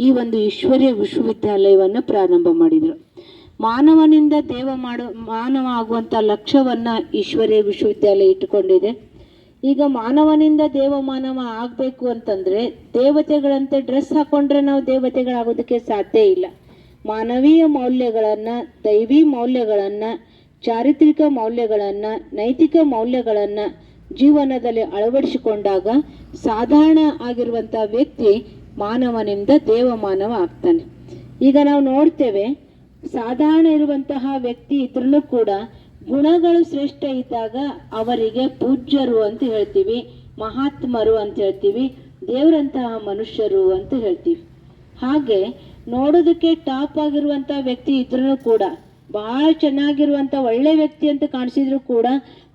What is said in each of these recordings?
ಈ ಒಂದು ಈಶ್ವರ್ಯ ವಿಶ್ವವಿದ್ಯಾಲಯವನ್ನು ಪ್ರಾರಂಭ ಮಾಡಿದರು. ಮಾನವನಿಂದ ದೇವ ಮಾಡೋ, ಮಾನವ ಆಗುವಂಥ ಲಕ್ಷ್ಯವನ್ನು ಈಶ್ವರ್ಯ ವಿಶ್ವವಿದ್ಯಾಲಯ ಇಟ್ಟುಕೊಂಡಿದೆ. ಈಗ ಮಾನವನಿಂದ ದೇವ ಮಾನವ ಆಗಬೇಕು ಅಂತಂದರೆ ದೇವತೆಗಳಂತೆ ಡ್ರೆಸ್ ಹಾಕೊಂಡ್ರೆ ನಾವು ದೇವತೆಗಳಾಗೋದಕ್ಕೆ ಸಾಧ್ಯ ಇಲ್ಲ. ಮಾನವೀಯ ಮೌಲ್ಯಗಳನ್ನು, ದೈವಿ ಮೌಲ್ಯಗಳನ್ನು, ಚಾರಿತ್ರಿಕ ಮೌಲ್ಯಗಳನ್ನು, ನೈತಿಕ ಮೌಲ್ಯಗಳನ್ನು ಜೀವನದಲ್ಲಿ ಅಳವಡಿಸಿಕೊಂಡಾಗ ಸಾಧಾರಣ ಆಗಿರುವಂಥ ವ್ಯಕ್ತಿ ಮಾನವನಿಂದ ದೇವ ಮಾನವ ಆಗ್ತಾನೆ. ಈಗ ನಾವು ನೋಡ್ತೇವೆ, ಸಾಧಾರಣ ಇರುವಂತಹ ವ್ಯಕ್ತಿ ಇದ್ರೂ ಕೂಡ ಗುಣಗಳು ಶ್ರೇಷ್ಠ ಇದ್ದಾಗ ಅವರಿಗೆ ಪೂಜ್ಯರು ಅಂತ ಹೇಳ್ತೀವಿ, ಮಹಾತ್ಮರು ಅಂತ ಹೇಳ್ತೀವಿ, ದೇವರಂತಹ ಮನುಷ್ಯರು ಅಂತ ಹೇಳ್ತೀವಿ. ಹಾಗೆ ನೋಡೋದಕ್ಕೆ ಟಾಪ್ ಆಗಿರುವಂಥ ವ್ಯಕ್ತಿ ಇದ್ರೂ ಕೂಡ, ಬಹಳ ಚೆನ್ನಾಗಿರುವಂಥ ಒಳ್ಳೆ ವ್ಯಕ್ತಿ ಅಂತ ಕಾಣಿಸಿದ್ರು ಕೂಡ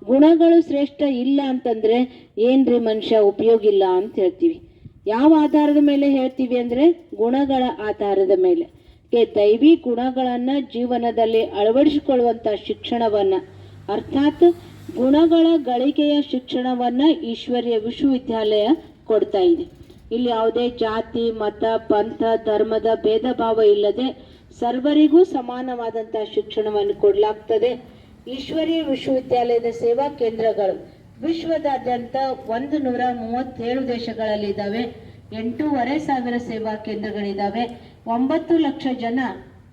ಗುಣಗಳು ಶ್ರೇಷ್ಠ ಇಲ್ಲ ಅಂತಂದ್ರೆ ಏನ್ರಿ ಮನುಷ್ಯ ಉಪಯೋಗ ಇಲ್ಲ ಅಂತ ಹೇಳ್ತೀವಿ. ಯಾವ ಆಧಾರದ ಮೇಲೆ ಹೇಳ್ತೀವಿ ಅಂದ್ರೆ ಗುಣಗಳ ಆಧಾರದ ಮೇಲೆ. ದೈವಿ ಗುಣಗಳನ್ನು ಜೀವನದಲ್ಲಿ ಅಳವಡಿಸಿಕೊಳ್ಳುವಂಥ ಶಿಕ್ಷಣವನ್ನು. ಅರ್ಥಾತ್ ಗುಣಗಳ ಗಳಿಕೆಯ ಶಿಕ್ಷಣವನ್ನು ಈಶ್ವರ್ಯ ವಿಶ್ವವಿದ್ಯಾಲಯ ಕೊಡ್ತಾ ಇದೆ. ಇಲ್ಲಿ ಯಾವುದೇ ಜಾತಿ, ಮತ, ಪಂಥ, ಧರ್ಮದ ಭೇದ ಭಾವ ಇಲ್ಲದೆ ಸರ್ವರಿಗೂ ಸಮಾನವಾದಂಥ ಶಿಕ್ಷಣವನ್ನು ಕೊಡಲಾಗ್ತದೆ. ಈಶ್ವರ್ಯ ವಿಶ್ವವಿದ್ಯಾಲಯದ ಸೇವಾ ಕೇಂದ್ರಗಳು ವಿಶ್ವದಾದ್ಯಂತ ಒಂದು ನೂರ ಮೂವತ್ತೇಳು ದೇಶಗಳಲ್ಲಿದ್ದಾವೆ. ಎಂಟೂವರೆ ಸಾವಿರ ಸೇವಾ ಕೇಂದ್ರಗಳಿದ್ದಾವೆ. ಒಂಬತ್ತು ಲಕ್ಷ ಜನ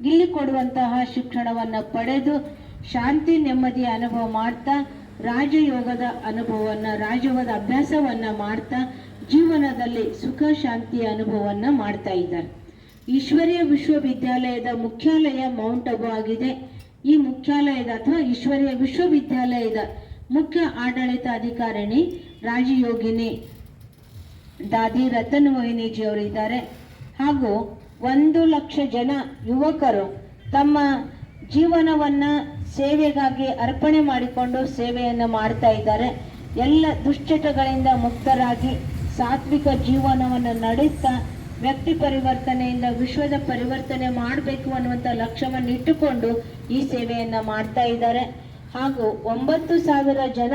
ಇಲ್ಲಿ ಕೊಡುವಂತಹ ಶಿಕ್ಷಣವನ್ನು ಪಡೆದು ಶಾಂತಿ ನೆಮ್ಮದಿಯ ಅನುಭವ ಮಾಡ್ತಾ, ರಾಜಯೋಗದ ಅನುಭವವನ್ನು, ರಾಜಯೋಗದ ಅಭ್ಯಾಸವನ್ನು ಮಾಡ್ತಾ, ಜೀವನದಲ್ಲಿ ಸುಖ ಶಾಂತಿಯ ಅನುಭವವನ್ನು ಮಾಡ್ತಾ ಇದ್ದಾರೆ. ಈಶ್ವರ್ಯ ವಿಶ್ವವಿದ್ಯಾಲಯದ ಮುಖ್ಯಾಲಯ ಮೌಂಟ್ ಅಬು ಆಗಿದೆ. ಈ ಮುಖ್ಯಾಲಯದ ಅಥವಾ ಈಶ್ವರ್ಯ ವಿಶ್ವವಿದ್ಯಾಲಯದ ಮುಖ್ಯ ಆಡಳಿತ ಅಧಿಕಾರಿಣಿ ರಾಜಯೋಗಿನಿ ದಾದಿ ರತನ್ ಮೋಹಿನಿಜಿ ಅವರಿದ್ದಾರೆ. ಹಾಗೂ ಒಂದು ಲಕ್ಷ ಜನ ಯುವಕರು ತಮ್ಮ ಜೀವನವನ್ನ ಸೇವೆಗಾಗಿ ಅರ್ಪಣೆ ಮಾಡಿಕೊಂಡು ಸೇವೆಯನ್ನು ಮಾಡ್ತಾ ಇದ್ದಾರೆ. ಎಲ್ಲ ದುಶ್ಚಟಗಳಿಂದ ಮುಕ್ತರಾಗಿ ಸಾತ್ವಿಕ ಜೀವನವನ್ನು ನಡೆಸ್ತಾ ವ್ಯಕ್ತಿ ಪರಿವರ್ತನೆಯಿಂದ ವಿಶ್ವದ ಪರಿವರ್ತನೆ ಮಾಡಬೇಕು ಅನ್ನುವಂಥ ಲಕ್ಷ್ಯವನ್ನು ಇಟ್ಟುಕೊಂಡು ಈ ಸೇವೆಯನ್ನು ಮಾಡ್ತಾ ಇದ್ದಾರೆ. ಹಾಗೂ ಒಂಬತ್ತು ಸಾವಿರ ಜನ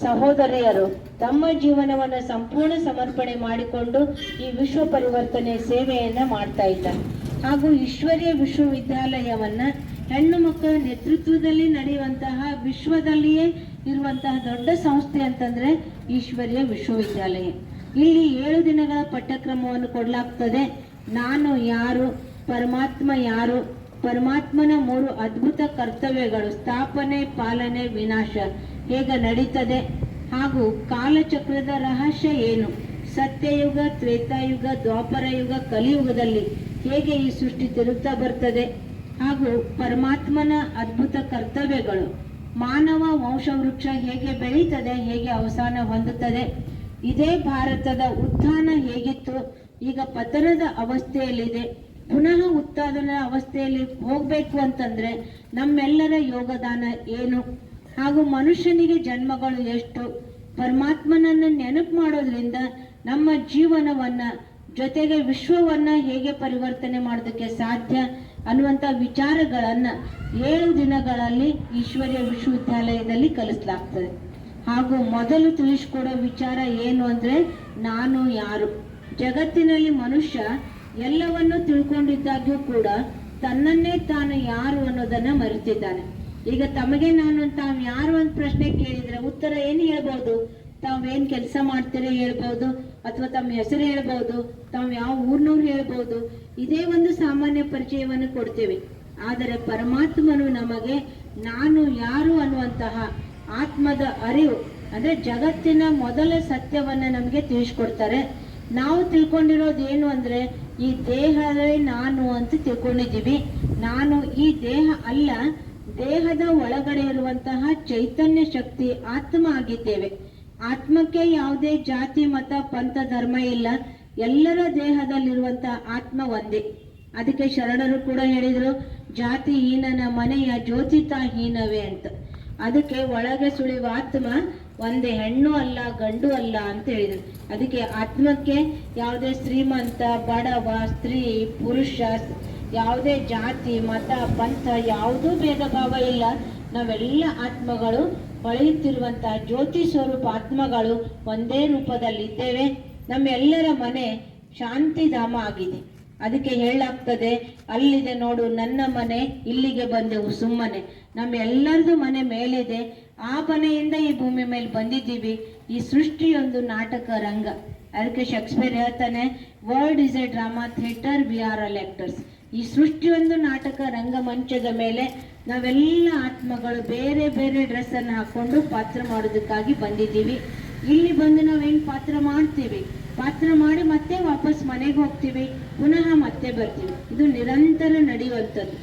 ಸಹೋದರಿಯರು ತಮ್ಮ ಜೀವನವನ್ನು ಸಂಪೂರ್ಣ ಸಮರ್ಪಣೆ ಮಾಡಿಕೊಂಡು ಈ ವಿಶ್ವ ಪರಿವರ್ತನೆ ಸೇವೆಯನ್ನು ಮಾಡ್ತಾ ಇದ್ದಾರೆ. ಹಾಗೂ ಈಶ್ವರ್ಯ ವಿಶ್ವವಿದ್ಯಾಲಯವನ್ನ ಹೆಣ್ಣು ಮಕ್ಕಳ ನೇತೃತ್ವದಲ್ಲಿ ನಡೆಯುವಂತಹ ವಿಶ್ವದಲ್ಲಿಯೇ ಇರುವಂತಹ ದೊಡ್ಡ ಸಂಸ್ಥೆ ಅಂತಂದ್ರೆ ಈಶ್ವರ್ಯ ವಿಶ್ವವಿದ್ಯಾಲಯ. ಇಲ್ಲಿ ಏಳು ದಿನಗಳ ಪಠ್ಯಕ್ರಮವನ್ನು ಕೊಡಲಾಗ್ತದೆ. ನಾನು ಯಾರು, ಪರಮಾತ್ಮ ಯಾರು ಪರಮಾತ್ಮನ ಮೂರು ಅದ್ಭುತ ಕರ್ತವ್ಯಗಳು, ಸ್ಥಾಪನೆ, ಪಾಲನೆ, ವಿನಾಶ. ಹೇಗೆ ನಡೀತದೆ? ಹಾಗೂ ಕಾಲಚಕ್ರದ ರಹಸ್ಯ ಏನು? ಸತ್ಯಯುಗ, ತ್ರೇತಾಯುಗ ದ್ವಾಪರ ಯುಗ ಕಲಿಯುಗದಲ್ಲಿ ಹೇಗೆ ಈ ಸೃಷ್ಟಿ ತಿರುಗ್ತಾ ಬರ್ತದೆ? ಹಾಗೂ ಪರಮಾತ್ಮನ ಅದ್ಭುತ ಕರ್ತವ್ಯಗಳು, ಮಾನವ ವಂಶವೃಕ್ಷ ಹೇಗೆ ಬೆಳೀತದೆ, ಹೇಗೆ ಅವಸಾನ ಹೊಂದುತ್ತದೆ? ಇದೇ ಭಾರತದ ಉತ್ಥಾನ ಹೇಗಿತ್ತು? ಈಗ ಪತನದ ಅವಸ್ಥೆಯಲ್ಲಿದೆ. ಪುನಃ ಉತ್ಪಾದನ ಅವಸ್ಥೆಯಲ್ಲಿ ಹೋಗಬೇಕು ಅಂತಂದ್ರೆ ನಮ್ಮೆಲ್ಲರ ಯೋಗದಾನ ಏನು? ಹಾಗೂ ಮನುಷ್ಯನಿಗೆ ಜನ್ಮಗಳು ಎಷ್ಟು? ಪರಮಾತ್ಮನನ್ನು ನೆನಪು ಮಾಡೋದ್ರಿಂದ ನಮ್ಮ ಜೀವನವನ್ನ, ಜೊತೆಗೆ ವಿಶ್ವವನ್ನ ಹೇಗೆ ಪರಿವರ್ತನೆ ಮಾಡೋದಕ್ಕೆ ಸಾಧ್ಯ ಅನ್ನುವಂಥ ವಿಚಾರಗಳನ್ನ ಏಳು ದಿನಗಳಲ್ಲಿ ಈಶ್ವರ್ಯ ವಿಶ್ವವಿದ್ಯಾಲಯದಲ್ಲಿ ಕಲಿಸಲಾಗ್ತದೆ. ಹಾಗೂ ಮೊದಲು ತಿಳಿಸ್ಕೊಡೋ ವಿಚಾರ ಏನು ಅಂದ್ರೆ ನಾನು ಯಾರು? ಜಗತ್ತಿನಲ್ಲಿ ಮನುಷ್ಯ ಎಲ್ಲವನ್ನು ತಿಳ್ಕೊಂಡಿದ್ದಾಗ್ಯೂ ಕೂಡ ತನ್ನನ್ನೇ ತಾನು ಯಾರು ಅನ್ನೋದನ್ನ ಮರೆತಿದ್ದಾನೆ. ಈಗ ತಮಗೆ ನಾನು ತಾವು ಯಾರು ಅಂತ ಪ್ರಶ್ನೆ ಕೇಳಿದ್ರೆ ಉತ್ತರ ಏನು ಹೇಳ್ಬೋದು? ತಾವೇನ್ ಕೆಲಸ ಮಾಡ್ತೀರಿ ಹೇಳ್ಬೋದು? ಅಥವಾ ತಮ್ಮ ಹೆಸರು ಹೇಳ್ಬೋದು? ತಾವು ಯಾವ ಊರ್ನವ್ರು ಹೇಳ್ಬೋದು? ಇದೇ ಒಂದು ಸಾಮಾನ್ಯ ಪರಿಚಯವನ್ನು ಕೊಡ್ತೇವೆ. ಆದರೆ ಪರಮಾತ್ಮನು ನಮಗೆ ನಾನು ಯಾರು ಅನ್ನುವಂತಹ ಆತ್ಮದ ಅರಿವು, ಅಂದ್ರೆ ಜಗತ್ತಿನ ಮೊದಲ ಸತ್ಯವನ್ನ ನಮಗೆ ತಿಳಿಸ್ಕೊಡ್ತಾರೆ. ನಾವು ತಿಳ್ಕೊಂಡಿರೋದು ಏನು ಅಂದ್ರೆ ಈ ದೇಹವೇ ನಾನು ಅಂತ ತಿಳ್ಕೊಂಡಿದ್ದೀವಿ. ನಾನು ಈ ದೇಹ ಅಲ್ಲ, ದೇಹದ ಒಳಗಡೆ ಇರುವಂತಹ ಚೈತನ್ಯ ಶಕ್ತಿ ಆತ್ಮ ಆಗಿದ್ದೇವೆ. ಆತ್ಮಕ್ಕೆ ಯಾವುದೇ ಜಾತಿ, ಮತ, ಪಂಥ, ಧರ್ಮ ಇಲ್ಲ. ಎಲ್ಲರ ದೇಹದಲ್ಲಿರುವಂತಹ ಆತ್ಮ ಒಂದೇ. ಅದಕ್ಕೆ ಶರಣರು ಕೂಡ ಹೇಳಿದ್ರು, ಜಾತಿ ಹೀನನ ಮನೆಯ ಜ್ಯೋತಿತ ಹೀನವೇ ಅಂತ. ಅದಕ್ಕೆ ಒಳಗೆ ಸುಳಿವ ಆತ್ಮ ಒಂದೇ ಹೆಣ್ಣು ಅಲ್ಲ, ಗಂಡು ಅಲ್ಲ ಅಂತ ಹೇಳಿದರು. ಅದಕ್ಕೆ ಆತ್ಮಕ್ಕೆ ಯಾವುದೇ ಶ್ರೀಮಂತ, ಬಡವ, ಸ್ತ್ರೀ, ಪುರುಷ ಯಾವುದೇ ಜಾತಿ, ಮತ, ಪಂಥ, ಯಾವುದೂ ಭೇದ ಭಾವ ಇಲ್ಲ. ನಾವೆಲ್ಲ ಆತ್ಮಗಳು ಹೊಳೆಯುತ್ತಿರುವಂತಹ ಜ್ಯೋತಿ ಸ್ವರೂಪ ಆತ್ಮಗಳು ಒಂದೇ ರೂಪದಲ್ಲಿದ್ದೇವೆ. ನಮ್ಮೆಲ್ಲರ ಮನೆ ಶಾಂತಿಧಾಮ ಆಗಿದೆ. ಅದಕ್ಕೆ ಹೇಳಾಗ್ತದೆ ಅಲ್ಲಿದೆ ನೋಡು, ನನ್ನ ಮನೆ, ಇಲ್ಲಿಗೆ ಬಂದೆವು ಸುಮ್ಮನೆ. ನಮ್ಮೆಲ್ಲರದು ಮನೆ ಮೇಲಿದೆ, ಆ ಮನೆಯಿಂದ ಈ ಭೂಮಿ ಮೇಲೆ ಬಂದಿದ್ದೀವಿ. ಈ ಸೃಷ್ಟಿಯೊಂದು ನಾಟಕ ರಂಗ. ಅದಕ್ಕೆ ಶೇಕ್ಸ್ಪಿಯರ್ ಹೇಳ್ತಾನೆ world is a drama theatre we are all actors ಈ ಸೃಷ್ಟಿಯೊಂದು ನಾಟಕ ರಂಗ ಮಂಚದ ಮೇಲೆ ನಾವೆಲ್ಲ ಆತ್ಮಗಳು ಬೇರೆ ಬೇರೆ ಡ್ರೆಸ್ಸನ್ನು ಹಾಕೊಂಡು ಪಾತ್ರ ಮಾಡೋದಕ್ಕಾಗಿ ಬಂದಿದ್ದೀವಿ. ಇಲ್ಲಿ ಬಂದು ನಾವೇನು ಪಾತ್ರ ಮಾಡ್ತೀವಿ? ಪಾತ್ರ ಮಾಡಿ ಮತ್ತೆ ವಾಪಸ್ ಮನೆಗೆ ಹೋಗ್ತೀವಿ, ಪುನಃ ಮತ್ತೆ ಬರ್ತೀವಿ. ಇದು ನಿರಂತರ ನಡೆಯುವಂಥದ್ದು.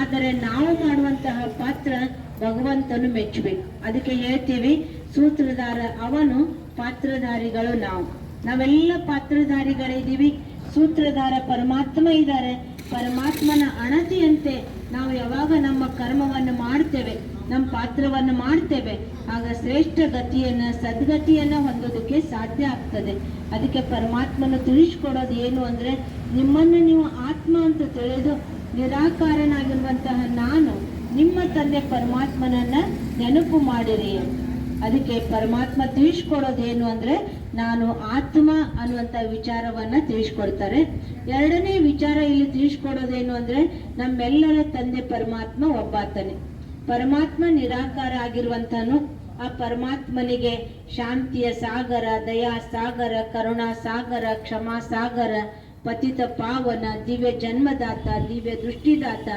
ಆದರೆ ನಾವು ಮಾಡುವಂತಹ ಪಾತ್ರ ಭಗವಂತನು ಮೆಚ್ಚಬೇಕು. ಅದಕ್ಕೆ ಹೇಳ್ತೀವಿ, ಸೂತ್ರಧಾರ ಅವನು ಪಾತ್ರಧಾರಿಗಳು ನಾವು. ನಾವೆಲ್ಲ ಪಾತ್ರಧಾರಿಗಳಿದ್ದೀವಿ, ಸೂತ್ರಧಾರ ಪರಮಾತ್ಮ ಇದ್ದಾರೆ. ಪರಮಾತ್ಮನ ಅಣತಿಯಂತೆ ನಾವು ಯಾವಾಗ ನಮ್ಮ ಕರ್ಮವನ್ನು ಮಾಡ್ತೇವೆ, ನಮ್ಮ ಪಾತ್ರವನ್ನು ಮಾಡ್ತೇವೆ ಆಗ ಶ್ರೇಷ್ಠ ಗತಿಯನ್ನ, ಸದ್ಗತಿಯನ್ನ ಹೊಂದೋದಕ್ಕೆ ಸಾಧ್ಯ ಆಗ್ತದೆ. ಅದಕ್ಕೆ ಪರಮಾತ್ಮನ ತಿಳಿಸ್ಕೊಡೋದು ಏನು ಅಂದ್ರೆ, ನಿಮ್ಮನ್ನು ನೀವು ಆತ್ಮ ಅಂತ ತಿಳಿದು ನಿರಾಕಾರನಾಗಿರುವಂತಹ ನಾನು ನಿಮ್ಮ ತಂದೆ ಪರಮಾತ್ಮನನ್ನ ನೆನಪು ಮಾಡಿರಿ. ಅದಕ್ಕೆ ಪರಮಾತ್ಮ ತಿಳಿಸ್ಕೊಡೋದೇನು ಅಂದ್ರೆ, ನಾನು ಆತ್ಮ ಅನ್ನುವಂಥ ವಿಚಾರವನ್ನ ತಿಳಿಸ್ಕೊಡ್ತಾರೆ. ಎರಡನೇ ವಿಚಾರ ಇಲ್ಲಿ ತಿಳಿಸ್ಕೊಡೋದೇನು ಅಂದ್ರೆ, ನಮ್ಮೆಲ್ಲರ ತಂದೆ ಪರಮಾತ್ಮ ಒಬ್ಬಾತನೇ. ಪರಮಾತ್ಮ ನಿರಾಕಾರ ಆಗಿರುವಂತನು ಆ ಪರಮಾತ್ಮನಿಗೆ ಶಾಂತಿಯ ಸಾಗರ, ದಯಾ ಸಾಗರ, ಕರುಣಾ ಸಾಗರ, ಕ್ಷಮಾ ಸಾಗರ, ಪತಿತ ಪಾವನ, ದಿವ್ಯ ಜನ್ಮದಾತ, ದಿವ್ಯ ದೃಷ್ಟಿದಾತ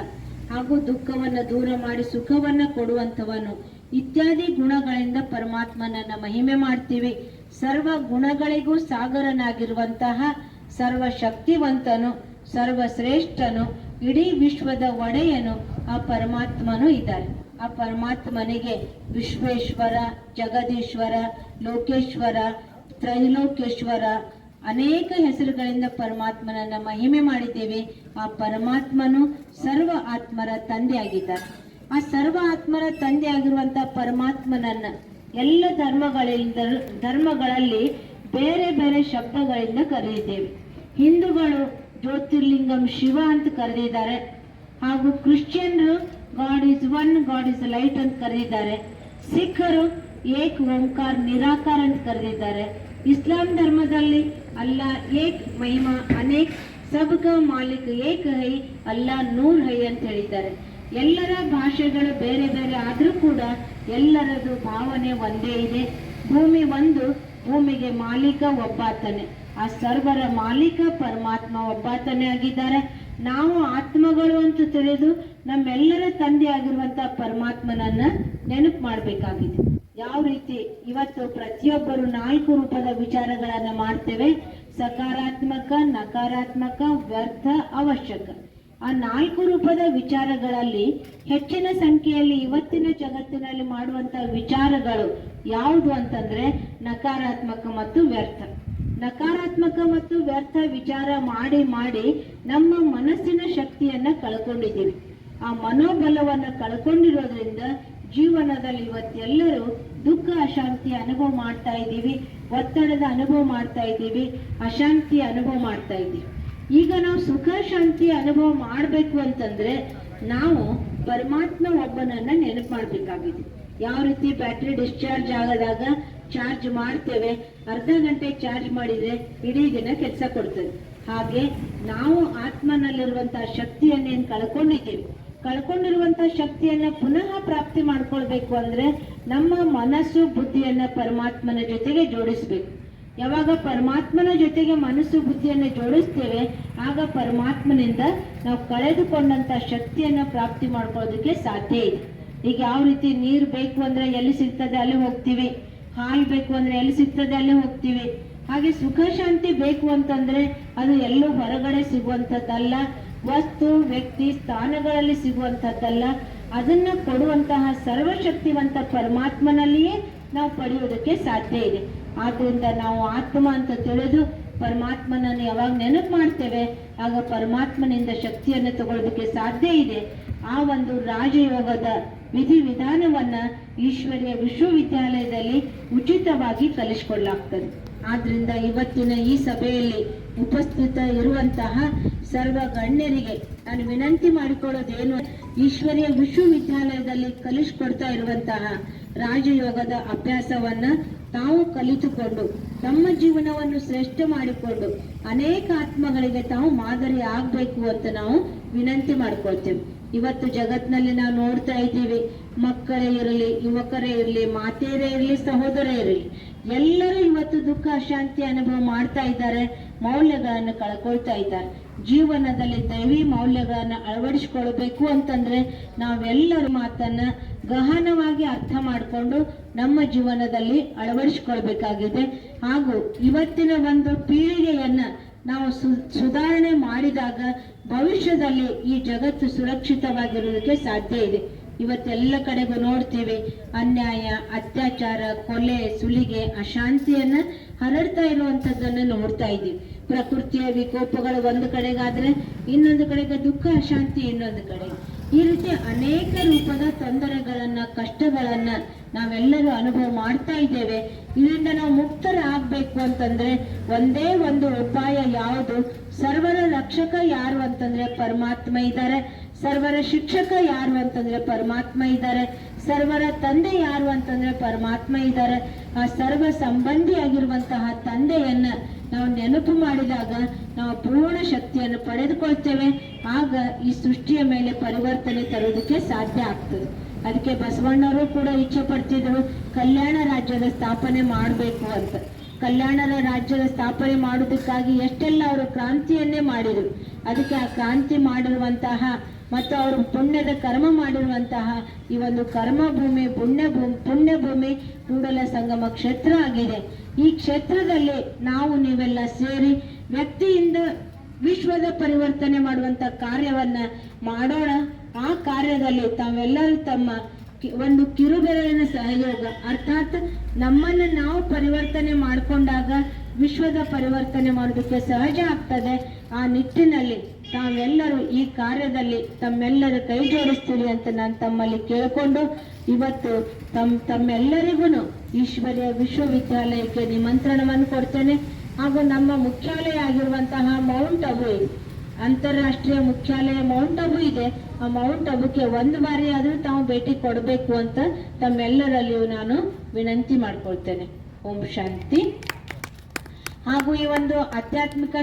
ಹಾಗೂ ದುಃಖವನ್ನು ದೂರ ಮಾಡಿ ಸುಖವನ್ನು ಕೊಡುವಂಥವನು. ಇತ್ಯಾದಿ ಗುಣಗಳಿಂದ ಪರಮಾತ್ಮನನ್ನ ಮಹಿಮೆ ಮಾಡ್ತೀವಿ. ಸರ್ವ ಗುಣಗಳಿಗೂ ಸಾಗರನಾಗಿರುವಂತಹ ಸರ್ವ ಶಕ್ತಿವಂತನು ಸರ್ವಶ್ರೇಷ್ಠನು, ಇಡೀ ವಿಶ್ವದ ಒಡೆಯನು ಆ ಪರಮಾತ್ಮನು ಇದ್ದಾರೆ. ಆ ಪರಮಾತ್ಮನಿಗೆ ವಿಶ್ವೇಶ್ವರ, ಜಗದೀಶ್ವರ, ಲೋಕೇಶ್ವರ, ತ್ರೈಲೋಕೇಶ್ವರ ಅನೇಕ ಹೆಸರುಗಳಿಂದ ಪರಮಾತ್ಮನನ್ನ ಮಹಿಮೆ ಮಾಡಿದ್ದೇವೆ. ಆ ಪರಮಾತ್ಮನು ಸರ್ವ ಆತ್ಮರ ತಂದೆಯಾಗಿದ್ದಾರೆ. ಆ ಸರ್ವ ಆತ್ಮರ ತಂದೆ ಆಗಿರುವಂತಹ ಪರಮಾತ್ಮನನ್ನ ಎಲ್ಲ ಧರ್ಮಗಳಿಂದ, ಧರ್ಮಗಳಲ್ಲಿ ಬೇರೆ ಬೇರೆ ಶಬ್ದಗಳಿಂದ ಕರೆದಿದ್ದೇವೆ. ಹಿಂದೂಗಳು ಜ್ಯೋತಿರ್ಲಿಂಗಂ ಶಿವ ಅಂತ ಕರೆದಿದ್ದಾರೆ. ಹಾಗೂ ಕ್ರಿಶ್ಚಿಯನ್ರು God is one God is light ಅಂತ ಕರೆದಿದ್ದಾರೆ. ಸಿಖ್ಖರು ಏಕ್ ಓಂಕಾರ, ನಿರಾಕಾರ ಅಂತ ಕರೆದಿದ್ದಾರೆ. ಇಸ್ಲಾಂ ಧರ್ಮದಲ್ಲಿ ಅಲ್ಲ, ಏಕ್ ಮಹಿಮಾ, ಅನೇಕ್ ಸಬ್ಕ ಮಾಲಿಕ್, ಏಕ್ ಹೈ, ಅಲ್ಲಾ, ನೂರ್ ಹೈ ಅಂತ ಹೇಳಿದ್ದಾರೆ. ಎಲ್ಲರ ಭಾಷೆಗಳು ಬೇರೆ ಬೇರೆ ಆದರೂ ಕೂಡ ಎಲ್ಲರದು ಭಾವನೆ ಒಂದೇ ಇದೆ. ಭೂಮಿ ಒಂದು, ಭೂಮಿಗೆ ಮಾಲೀಕ ಒಬ್ಬಾತನೆ. ಆ ಸರ್ವರ ಮಾಲೀಕ ಪರಮಾತ್ಮ ಒಬ್ಬಾತನೇ ಆಗಿದ್ದಾರೆ. ನಾವು ಆತ್ಮಗಳು ಅಂತ ತಿಳಿದು ನಮ್ಮೆಲ್ಲರ ತಂದೆ ಆಗಿರುವಂತ ಪರಮಾತ್ಮನನ್ನ ನೆನಪು ಮಾಡಬೇಕಾಗಿದೆ. ಯಾವ ರೀತಿ ಇವತ್ತು ಪ್ರತಿಯೊಬ್ಬರು ನಾಲ್ಕು ರೂಪದ ವಿಚಾರಗಳನ್ನ ಮಾಡ್ತೇವೆ. ಸಕಾರಾತ್ಮಕ, ನಕಾರಾತ್ಮಕ, ವ್ಯರ್ಥ, ಅವಶ್ಯಕ. ಆ ನಾಲ್ಕು ರೂಪದ ವಿಚಾರಗಳಲ್ಲಿ ಹೆಚ್ಚಿನ ಸಂಖ್ಯೆಯಲ್ಲಿ ಇವತ್ತಿನ ಜಗತ್ತಿನಲ್ಲಿ ಮಾಡುವಂತ ವಿಚಾರಗಳು ಯಾವುದು ಅಂತಂದ್ರೆ ನಕಾರಾತ್ಮಕ ಮತ್ತು ವ್ಯರ್ಥ. ನಕಾರಾತ್ಮಕ ಮತ್ತು ವ್ಯರ್ಥ ವಿಚಾರ ಮಾಡಿ ಮಾಡಿ ನಮ್ಮ ಮನಸ್ಸಿನ ಶಕ್ತಿಯನ್ನ ಕಳ್ಕೊಂಡಿದ್ದೀವಿ. ಆ ಮನೋಬಲವನ್ನ ಕಳ್ಕೊಂಡಿರೋದ್ರಿಂದ ಜೀವನದಲ್ಲಿ ಇವತ್ತೆಲ್ಲರೂ ದುಃಖ, ಅಶಾಂತಿ ಅನುಭವ ಮಾಡ್ತಾ ಇದ್ದೀವಿ, ಒತ್ತಡದ ಅನುಭವ ಮಾಡ್ತಾ ಇದ್ದೀವಿ, ಅಶಾಂತಿ ಅನುಭವ ಮಾಡ್ತಾ ಇದ್ದೀವಿ. ಈಗ ನಾವು ಸುಖ, ಶಾಂತಿ ಅನುಭವ ಮಾಡಬೇಕು ಅಂತಂದ್ರೆ ನಾವು ಪರಮಾತ್ಮ ಒಬ್ಬನನ್ನ ನೆನಪು ಮಾಡಬೇಕಾಗಿದೆ. ಯಾವ ರೀತಿ ಬ್ಯಾಟ್ರಿ ಡಿಸ್ಚಾರ್ಜ್ ಆಗದಾಗ ಚಾರ್ಜ್ ಮಾಡ್ತೇವೆ. ಅರ್ಧ ಗಂಟೆ ಚಾರ್ಜ್ ಮಾಡಿದ್ರೆ ಇಡೀ ದಿನ ಕೆಲಸ ಕೊಡ್ತದೆ. ಹಾಗೆ ನಾವು ಆತ್ಮನಲ್ಲಿರುವಂತಹ ಶಕ್ತಿಯನ್ನೇನು ಕಳ್ಕೊಂಡಿದ್ದೀವಿ? ಕಳ್ಕೊಂಡಿರುವಂತಹ ಶಕ್ತಿಯನ್ನ ಪುನಃ ಪ್ರಾಪ್ತಿ ಮಾಡ್ಕೊಳ್ಬೇಕು ಅಂದ್ರೆ ನಮ್ಮ ಮನಸ್ಸು ಬುದ್ಧಿಯನ್ನ ಪರಮಾತ್ಮನ ಜೊತೆಗೆ ಜೋಡಿಸ್ಬೇಕು. ಯಾವಾಗ ಪರಮಾತ್ಮನ ಜೊತೆಗೆ ಮನಸ್ಸು ಬುದ್ಧಿಯನ್ನು ಜೋಡಿಸ್ತೇವೆ, ಆಗ ಪರಮಾತ್ಮನಿಂದ ನಾವು ಕಳೆದುಕೊಂಡಂತ ಶಕ್ತಿಯನ್ನ ಪ್ರಾಪ್ತಿ ಮಾಡ್ಕೊಳ್ಳೋದಕ್ಕೆ ಸಾಧ್ಯ ಇದೆ. ಈಗ ಯಾವ ರೀತಿ ನೀರು ಬೇಕು ಅಂದ್ರೆ ಎಲ್ಲಿ ಸಿಗ್ತದೆ ಅಲ್ಲಿ ಹೋಗ್ತೀವಿ. ಹಾಲು ಬೇಕು ಅಂದ್ರೆ ಎಲ್ಲಿ ಸಿಗ್ತದೆ ಅಲ್ಲೇ ಹೋಗ್ತೀವಿ. ಹಾಗೆ ಸುಖ ಶಾಂತಿ ಬೇಕು ಅಂತಂದ್ರೆ ಅದು ಎಲ್ಲೂ ಹೊರಗಡೆ ಸಿಗುವಂಥದ್ದಲ್ಲ. ವಸ್ತು, ವ್ಯಕ್ತಿ, ಸ್ಥಾನಗಳಲ್ಲಿ ಸಿಗುವಂಥದ್ದಲ್ಲ. ಅದನ್ನ ಕೊಡುವಂತಹ ಸರ್ವಶಕ್ತಿವಂತ ಪರಮಾತ್ಮನಲ್ಲಿಯೇ ನಾವು ಪಡೆಯುವುದಕ್ಕೆ ಸಾಧ್ಯ ಇದೆ. ಆದ್ರಿಂದ ನಾವು ಆತ್ಮ ಅಂತ ತಿಳಿದು ಪರಮಾತ್ಮನನ್ನು ಯಾವಾಗ ನೆನಪು ಮಾಡ್ತೇವೆ, ಆಗ ಪರಮಾತ್ಮನಿಂದ ಶಕ್ತಿಯನ್ನು ತಗೊಳ್ಳೋದಕ್ಕೆ ಸಾಧ್ಯ ಇದೆ. ಆ ಒಂದು ರಾಜಯೋಗದ ವಿಧಿ ವಿಧಾನವನ್ನ ಈಶ್ವರ್ಯ ವಿಶ್ವವಿದ್ಯಾಲಯದಲ್ಲಿ ಉಚಿತವಾಗಿ ಕಲಿಸಿಕೊಳ್ಳಲಾಗ್ತದೆ ಆದ್ರಿಂದ ಇವತ್ತಿನ ಈ ಸಭೆಯಲ್ಲಿ ಉಪಸ್ಥಿತ ಇರುವಂತಹ ಸರ್ವ ಗಣ್ಯರಿಗೆ ನಾನು ವಿನಂತಿ ಮಾಡಿಕೊಳ್ಳೋದೇನು, ಈಶ್ವರ್ಯ ವಿಶ್ವವಿದ್ಯಾಲಯದಲ್ಲಿ ಕಲಿಸಿಕೊಡ್ತಾ ಇರುವಂತಹ ರಾಜಯೋಗದ ಅಭ್ಯಾಸವನ್ನ ತಾವು ಕಲಿತುಕೊಂಡು, ತಮ್ಮ ಜೀವನವನ್ನು ಶ್ರೇಷ್ಠ ಮಾಡಿಕೊಂಡು, ಅನೇಕ ಆತ್ಮಗಳಿಗೆ ತಾವು ಮಾದರಿ ಆಗ್ಬೇಕು ಅಂತ ನಾವು ವಿನಂತಿ ಮಾಡ್ಕೊಳ್ತೇವೆ. ಇವತ್ತು ಜಗತ್ನಲ್ಲಿ ನಾವು ನೋಡ್ತಾ ಇದ್ದೀವಿ, ಮಕ್ಕಳೇ ಇರಲಿ, ಯುವಕರೇ ಇರಲಿ, ಮಾತೆಯರೇ ಇರಲಿ ಸಹೋದರೇ ಇರಲಿ, ಎಲ್ಲರೂ ಇವತ್ತು ದುಃಖ ಅಶಾಂತಿ ಅನುಭವ ಮಾಡ್ತಾ ಇದ್ದಾರೆ, ಮೌಲ್ಯಗಳನ್ನು ಕಳ್ಕೊಳ್ತಾ ಇದ್ದಾರೆ. ಜೀವನದಲ್ಲಿ ದೈವಿ ಮೌಲ್ಯಗಳನ್ನು ಅಳವಡಿಸ್ಕೊಳ್ಬೇಕು ಅಂತಂದ್ರೆ ನಾವೆಲ್ಲರ ಮಾತನ್ನ ಗಹನವಾಗಿ ಅರ್ಥ ಮಾಡಿಕೊಂಡು ನಮ್ಮ ಜೀವನದಲ್ಲಿ ಅಳವಡಿಸ್ಕೊಳ್ಬೇಕಾಗಿದೆ. ಹಾಗೂ ಇವತ್ತಿನ ಒಂದು ಪೀಳಿಗೆಯನ್ನ ನಾವು ಸುಧಾರಣೆ ಮಾಡಿದಾಗ ಭವಿಷ್ಯದಲ್ಲಿ ಈ ಜಗತ್ತು ಸುರಕ್ಷಿತವಾಗಿರೋದಕ್ಕೆ ಸಾಧ್ಯ ಇದೆ. ಇವತ್ತೆಲ್ಲ ಕಡೆಗೂ ನೋಡ್ತೀವಿ. ಅನ್ಯಾಯ, ಅತ್ಯಾಚಾರ, ಕೊಲೆ, ಸುಲಿಗೆ, ಅಶಾಂತಿಯನ್ನ ಹರಡ್ತಾ ಇರುವಂತದ್ದನ್ನ ನೋಡ್ತಾ ಇದ್ದೀವಿ. ಪ್ರಕೃತಿಯ ವಿಕೋಪಗಳು ಒಂದು ಕಡೆಗಾದ್ರೆ ಇನ್ನೊಂದು ಕಡೆಗೆ ದುಃಖ, ಅಶಾಂತಿ ಇನ್ನೊಂದು ಕಡೆ. ಈ ರೀತಿ ಅನೇಕ ರೂಪದ ತೊಂದರೆಗಳನ್ನ, ಕಷ್ಟಗಳನ್ನ ನಾವೆಲ್ಲರೂ ಅನುಭವ ಮಾಡ್ತಾ ಇದ್ದೇವೆ. ಇದರಿಂದ ನಾವು ಮುಕ್ತರಾಗಬೇಕು ಅಂತಂದ್ರೆ ಒಂದೇ ಒಂದು ಉಪಾಯ ಯಾವುದು? ಸರ್ವರ ರಕ್ಷಕ ಯಾರು ಅಂತಂದ್ರೆ ಪರಮಾತ್ಮ ಇದ್ದಾರೆ. ಸರ್ವರ ಶಿಕ್ಷಕ ಯಾರು ಅಂತಂದ್ರೆ ಪರಮಾತ್ಮ ಇದ್ದಾರೆ. ಸರ್ವರ ತಂದೆ ಯಾರು ಅಂತಂದ್ರೆ ಪರಮಾತ್ಮ ಇದ್ದಾರೆ. ಆ ಸರ್ವ ಸಂಬಂಧಿಯಾಗಿರುವಂತಹ ತಂದೆಯನ್ನ ನಾವು ನೆನಪು ಮಾಡಿದಾಗ ನಾವು ಪೂರ್ಣ ಶಕ್ತಿಯನ್ನು ಪಡೆದುಕೊಳ್ತೇವೆ. ಆಗ ಈ ಸೃಷ್ಟಿಯ ಮೇಲೆ ಪರಿವರ್ತನೆ ತರುವುದಕ್ಕೆ ಸಾಧ್ಯ ಆಗ್ತದೆ. ಅದಕ್ಕೆ ಬಸವಣ್ಣವರು ಕೂಡ ಇಚ್ಛೆ ಪಡ್ತಿದ್ರು ಕಲ್ಯಾಣ ರಾಜ್ಯದ ಸ್ಥಾಪನೆ ಮಾಡಬೇಕು ಅಂತ. ಕಲ್ಯಾಣರ ರಾಜ್ಯದ ಸ್ಥಾಪನೆ ಮಾಡುವುದಕ್ಕಾಗಿ ಎಷ್ಟೆಲ್ಲ ಅವರು ಕ್ರಾಂತಿಯನ್ನೇ ಮಾಡಿದರು. ಅದಕ್ಕೆ ಆ ಕ್ರಾಂತಿ ಮಾಡಿರುವಂತಹ ಮತ್ತು ಅವರು ಪುಣ್ಯದ ಕರ್ಮ ಮಾಡಿರುವಂತಹ ಈ ಒಂದು ಕರ್ಮ ಭೂಮಿ ಪುಣ್ಯ ಭೂಮಿ ಪುಣ್ಯ ಭೂಮಿ ಕೂಡಲ ಸಂಗಮ ಕ್ಷೇತ್ರ ಆಗಿದೆ. ಈ ಕ್ಷೇತ್ರದಲ್ಲಿ ನಾವು ನೀವೆಲ್ಲ ಸೇರಿ ವ್ಯಕ್ತಿಯಿಂದ ವಿಶ್ವದ ಪರಿವರ್ತನೆ ಮಾಡುವಂತ ಕಾರ್ಯವನ್ನ ಮಾಡೋಣ. ಆ ಕಾರ್ಯದಲ್ಲಿ ತಾವೆಲ್ಲರೂ ತಮ್ಮ ಒಂದು ಕಿರುಬೆರಳಿನ ಸಹಯೋಗ. ಅರ್ಥಾತ್ ನಮ್ಮನ್ನು ನಾವು ಪರಿವರ್ತನೆ ಮಾಡಿಕೊಂಡಾಗ ವಿಶ್ವದ ಪರಿವರ್ತನೆ ಮಾಡೋದಕ್ಕೆ ಸಹಜ ಆಗ್ತದೆ. ಆ ನಿಟ್ಟಿನಲ್ಲಿ ತಾವೆಲ್ಲರೂ ಈ ಕಾರ್ಯದಲ್ಲಿ ತಮ್ಮೆಲ್ಲರೂ ಕೈ ಜೋಡಿಸ್ತೀರಿ ಅಂತ ನಾನು ತಮ್ಮಲ್ಲಿ ಕೇಳಿಕೊಂಡು ಇವತ್ತು ತಮ್ಮ ತಮ್ಮೆಲ್ಲರಿಗೂ ಈಶ್ವರ್ಯ ವಿಶ್ವವಿದ್ಯಾಲಯಕ್ಕೆ ನಿಮಂತ್ರಣವನ್ನು ಕೊಡ್ತೇನೆ. ಹಾಗೂ ನಮ್ಮ ಮುಖ್ಯಾಲಯ ಆಗಿರುವಂತಹ ಮೌಂಟ್ ಅಬು ಇದೆ. ಅಂತಾರಾಷ್ಟ್ರೀಯ ಮುಖ್ಯಾಲಯ ಮೌಂಟ್ ಅಬು ಇದೆ. ಆ ಮೌಂಟ್ ಅಬುಕ್ಕೆ ಒಂದು ಬಾರಿ ಆದರೂ ತಾವು ಭೇಟಿ ಕೊಡಬೇಕು ಅಂತ ತಮ್ಮೆಲ್ಲರಲ್ಲಿಯೂ ನಾನು ವಿನಂತಿ ಮಾಡ್ಕೊಳ್ತೇನೆ. ಓಂ ಶಾಂತಿ. ಹಾಗೂ ಈ ಒಂದು ಆಧ್ಯಾತ್ಮಿಕ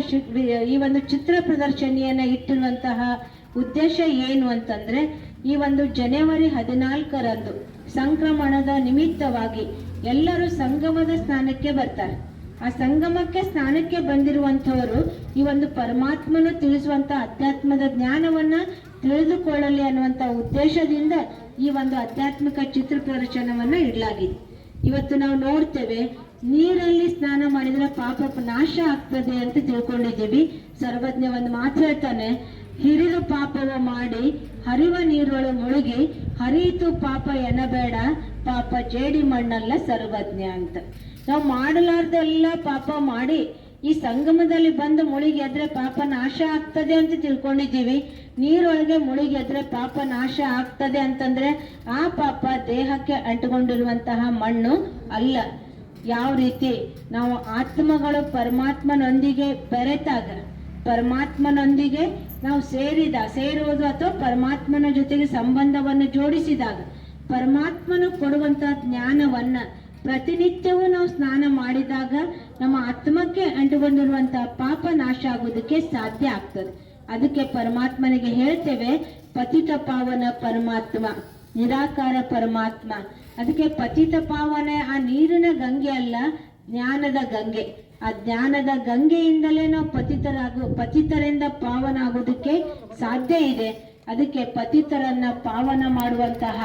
ಈ ಒಂದು ಚಿತ್ರ ಪ್ರದರ್ಶನಿಯನ್ನ ಇಟ್ಟಿರುವಂತಹ ಉದ್ದೇಶ ಏನು ಅಂತಂದ್ರೆ ಈ ಒಂದು ಜನವರಿ ಹದಿನಾಲ್ಕರಂದು ಸಂಕ್ರಮಣದ ನಿಮಿತ್ತವಾಗಿ ಎಲ್ಲರೂ ಸಂಗಮದ ಸ್ನಾನಕ್ಕೆ ಬರ್ತಾರೆ. ಆ ಸಂಗಮಕ್ಕೆ ಸ್ನಾನಕ್ಕೆ ಬಂದಿರುವಂತವರು ಈ ಒಂದು ಪರಮಾತ್ಮನು ತಿಳಿಸುವಂತ ಅಧ್ಯಾತ್ಮದ ಜ್ಞಾನವನ್ನ ತಿಳಿದುಕೊಳ್ಳಲಿ ಅನ್ನುವಂತ ಉದ್ದೇಶದಿಂದ ಈ ಒಂದು ಆಧ್ಯಾತ್ಮಿಕ ಚಿತ್ರ ಪ್ರದರ್ಶನವನ್ನ ಇಡಲಾಗಿದೆ. ಇವತ್ತು ನಾವು ನೋಡ್ತೇವೆ, ನೀರಲ್ಲಿ ಸ್ನಾನ ಮಾಡಿದ್ರೆ ಪಾಪ ನಾಶ ಆಗ್ತದೆ ಅಂತ ತಿಳ್ಕೊಂಡಿದ್ದೀವಿ. ಸರ್ವಜ್ಞ ಒಂದು ಮಾತು ಹೇಳ್ತಾನೆ ಹಿರಿದು ಪಾಪವ ಮಾಡಿ ಹರಿವ ನೀರೊಳು ಮುಳುಗಿ ಹರಿಯಿತು ಪಾಪ ಎನಬೇಡ ಪಾಪ ಜೇಡಿ ಮಣ್ಣಲ್ಲ ಸರ್ವಜ್ಞ ಅಂತ. ನಾವು ಮಾಡಲಾರ್ದೆಲ್ಲ ಪಾಪ ಮಾಡಿ ಈ ಸಂಗಮದಲ್ಲಿ ಬಂದು ಮುಳುಗಿ ಎದ್ರೆ ಪಾಪ ನಾಶ ಆಗ್ತದೆ ಅಂತ ತಿಳ್ಕೊಂಡಿದ್ದೀವಿ. ನೀರೊಳಗೆ ಮುಳುಗಿ ಎದ್ರೆ ಪಾಪ ನಾಶ ಆಗ್ತದೆ ಅಂತಂದ್ರೆ ಆ ಪಾಪ ದೇಹಕ್ಕೆ ಅಂಟುಕೊಂಡಿರುವಂತಹ ಮಣ್ಣು ಅಲ್ಲ. ಯಾವ ರೀತಿ? ನಾವು ಆತ್ಮಗಳು ಪರಮಾತ್ಮನೊಂದಿಗೆ ಬೆರೆತಾಗ, ಪರಮಾತ್ಮನೊಂದಿಗೆ ನಾವು ಸೇರಿದ ಸೇರೋದು ಅಥವಾ ಪರಮಾತ್ಮನ ಜೊತೆಗೆ ಸಂಬಂಧವನ್ನು ಜೋಡಿಸಿದಾಗ ಪರಮಾತ್ಮನು ಕೊಡುವಂತಹ ಜ್ಞಾನವನ್ನ ಪ್ರತಿನಿತ್ಯವೂ ನಾವು ಸ್ನಾನ ಮಾಡಿದಾಗ ನಮ್ಮ ಆತ್ಮಕ್ಕೆ ಅಂಟುಕೊಂಡಿರುವಂತಹ ಪಾಪ ನಾಶ ಆಗೋದಕ್ಕೆ ಸಾಧ್ಯ ಆಗ್ತದೆ. ಅದಕ್ಕೆ ಪರಮಾತ್ಮನಿಗೆ ಹೇಳ್ತೇವೆ, ಪತಿತ ಪಾವನ ಪರಮಾತ್ಮ, ನಿರಾಕಾರ ಪರಮಾತ್ಮ. ಅದಕ್ಕೆ ಪತಿತ ಪಾವನೆ ಆ ನೀರಿನ ಗಂಗೆ ಅಲ್ಲ, ಜ್ಞಾನದ ಗಂಗೆ. ಆ ಜ್ಞಾನದ ಗಂಗೆಯಿಂದಲೇ ನಾವು ಪತಿತರಾಗು, ಪತಿತರಿಂದ ಪಾವನ ಆಗೋದಕ್ಕೆ ಸಾಧ್ಯ ಇದೆ. ಅದಕ್ಕೆ ಪತಿತರನ್ನ ಪಾವನ ಮಾಡುವಂತಹ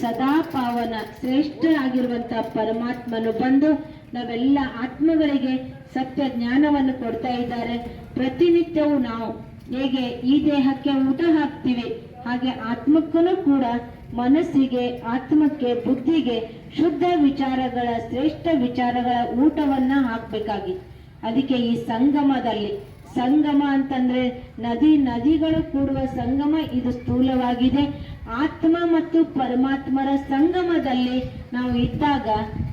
ಸದಾ ಪಾವನ ಶ್ರೇಷ್ಠ ಆಗಿರುವಂತಹ ಪರಮಾತ್ಮನು ಬಂದು ನಾವೆಲ್ಲ ಆತ್ಮಗಳಿಗೆ ಸತ್ಯ ಜ್ಞಾನವನ್ನು ಕೊಡ್ತಾ ಇದ್ದಾರೆ. ಪ್ರತಿನಿತ್ಯವೂ ನಾವು ಹೇಗೆ ಈ ದೇಹಕ್ಕೆ ಊಟ ಹಾಕ್ತೀವಿ, ಹಾಗೆ ಆತ್ಮಕ್ಕೂ ಕೂಡ ಮನಸ್ಸಿಗೆ, ಆತ್ಮಕ್ಕೆ ಬುದ್ಧಿಗೆ ಶುದ್ಧ ವಿಚಾರಗಳ, ಶ್ರೇಷ್ಠ ವಿಚಾರಗಳ ಊಟವನ್ನ ಹಾಕ್ಬೇಕಾಗಿತ್ತು ಅದಕ್ಕೆ ಈ ಸಂಗಮದಲ್ಲಿ, ಸಂಗಮ ಅಂತಂದ್ರೆ ನದಿ, ನದಿಗಳು ಕೂಡುವ ಸಂಗಮ, ಇದು ಸ್ಥೂಲವಾಗಿದೆ. ಆತ್ಮ ಮತ್ತು ಪರಮಾತ್ಮರ ಸಂಗಮದಲ್ಲಿ ನಾವು ಇದ್ದಾಗ,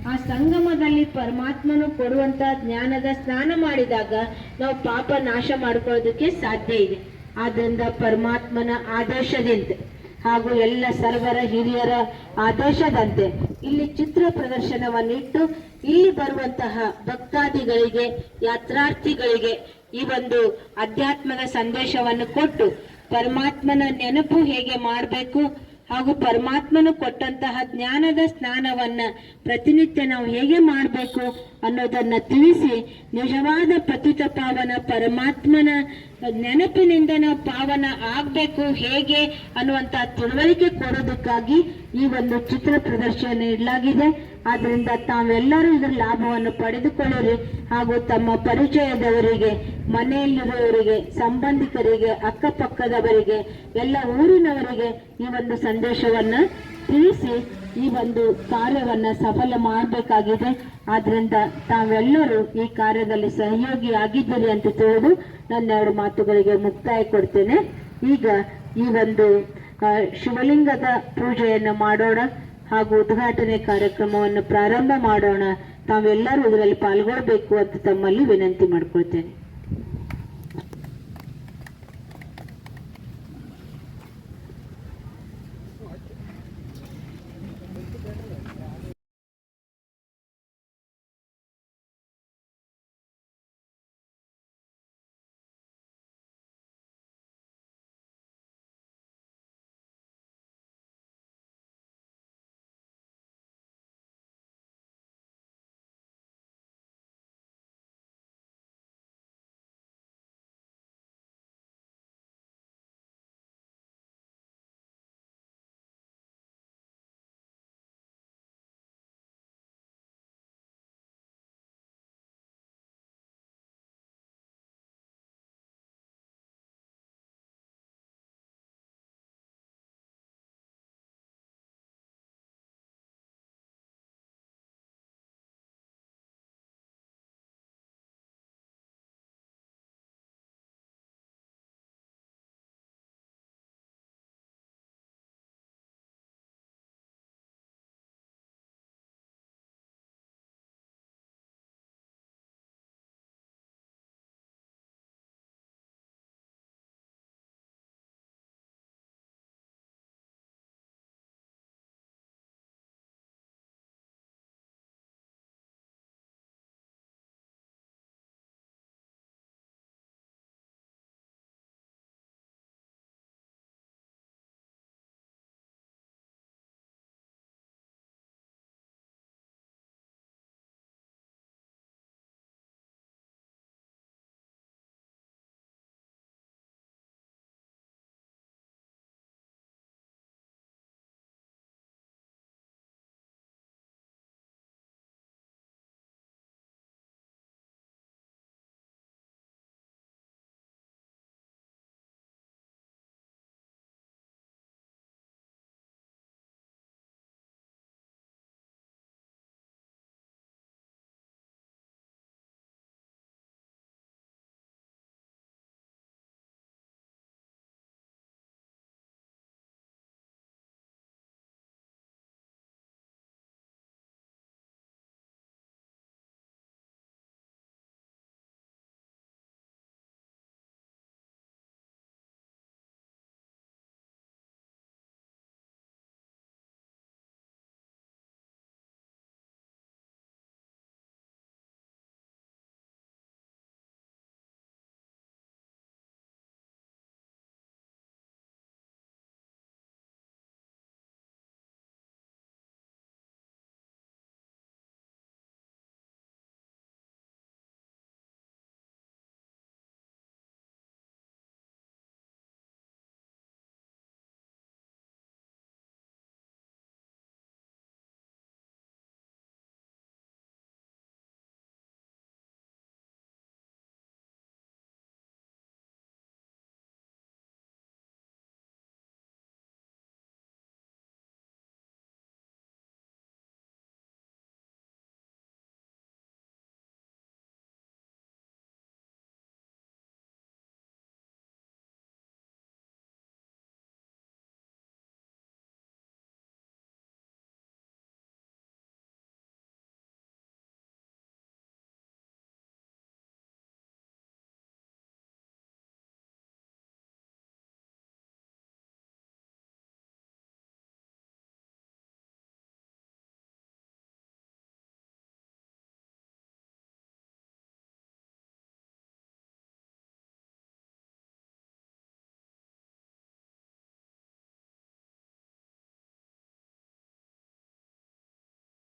ಆ ಸಂಗಮದಲ್ಲಿ ಪರಮಾತ್ಮನು ಕೊಡುವಂತ ಜ್ಞಾನದ ಸ್ನಾನ ಮಾಡಿದಾಗ ನಾವು ಪಾಪ ನಾಶ ಮಾಡ್ಕೊಳ್ಳೋದಕ್ಕೆ ಸಾಧ್ಯ ಇದೆ. ಆದ್ದರಿಂದ ಪರಮಾತ್ಮನ ಆದೇಶದಿಂದ ಹಾಗೂ ಎಲ್ಲ ಸರ್ವರ ಹಿರಿಯರ ಆದೇಶದಂತೆ ಇಲ್ಲಿ ಚಿತ್ರ ಪ್ರದರ್ಶನವನ್ನಿಟ್ಟು ಇಲ್ಲಿ ಬರುವಂತಹ ಭಕ್ತಾದಿಗಳಿಗೆ, ಯಾತ್ರಾರ್ಥಿಗಳಿಗೆ ಈ ಒಂದು ಅಧ್ಯಾತ್ಮದ ಸಂದೇಶವನ್ನು ಕೊಟ್ಟು ಪರಮಾತ್ಮನ ನೆನಪು ಹೇಗೆ ಮಾಡಬೇಕು ಹಾಗೂ ಪರಮಾತ್ಮನು ಕೊಟ್ಟಂತಹ ಜ್ಞಾನದ ಸ್ನಾನವನ್ನ ಪ್ರತಿನಿತ್ಯ ನಾವು ಹೇಗೆ ಮಾಡಬೇಕು ಅನ್ನೋದನ್ನ ತಿಳಿಸಿ ನಿಜವಾದ ಪತಿತ ಪಾವನ ಪರಮಾತ್ಮನ ನೆನಪಿನಿಂದ ನಾವು ಪಾವನ ಆಗ್ಬೇಕು ಹೇಗೆ ಅನ್ನುವಂತ ತಿಳುವಳಿಕೆ ಕೊಡೋದಕ್ಕಾಗಿ ಈ ಒಂದು ಚಿತ್ರ ಪ್ರದರ್ಶನ ಇಡಲಾಗಿದೆ. ಆದ್ರಿಂದ ತಾವೆಲ್ಲರೂ ಇದರ ಲಾಭವನ್ನು ಪಡೆದುಕೊಳ್ಳಿರಿ. ಹಾಗೂ ತಮ್ಮ ಪರಿಚಯದವರಿಗೆ, ಮನೆಯಲ್ಲಿರುವವರಿಗೆ, ಸಂಬಂಧಿಕರಿಗೆ, ಅಕ್ಕಪಕ್ಕದವರಿಗೆ, ಎಲ್ಲ ಊರಿನವರಿಗೆ ಈ ಒಂದು ಸಂದೇಶವನ್ನ ತಿಳಿಸಿ ಈ ಒಂದು ಕಾರ್ಯವನ್ನ ಸಫಲ ಮಾಡಬೇಕಾಗಿದೆ. ಆದ್ರಿಂದ ತಾವೆಲ್ಲರೂ ಈ ಕಾರ್ಯದಲ್ಲಿ ಸಹಯೋಗಿ ಆಗಿದ್ದೀರಿ ಅಂತ ತಿಳಿದು ನನ್ನ ಎರಡು ಮಾತುಗಳಿಗೆ ಮುಕ್ತಾಯ ಕೊಡ್ತೇನೆ. ಈಗ ಈ ಒಂದು ಶಿವಲಿಂಗದ ಪೂಜೆಯನ್ನು ಮಾಡೋಣ ಹಾಗೂ ಉದ್ಘಾಟನೆ ಕಾರ್ಯಕ್ರಮವನ್ನು ಪ್ರಾರಂಭ ಮಾಡೋಣ. ತಾವೆಲ್ಲರೂ ಇದರಲ್ಲಿ ಪಾಲ್ಗೊಳ್ಬೇಕು ಅಂತ ತಮ್ಮಲ್ಲಿ ವಿನಂತಿ ಮಾಡ್ಕೊಳ್ತೇನೆ.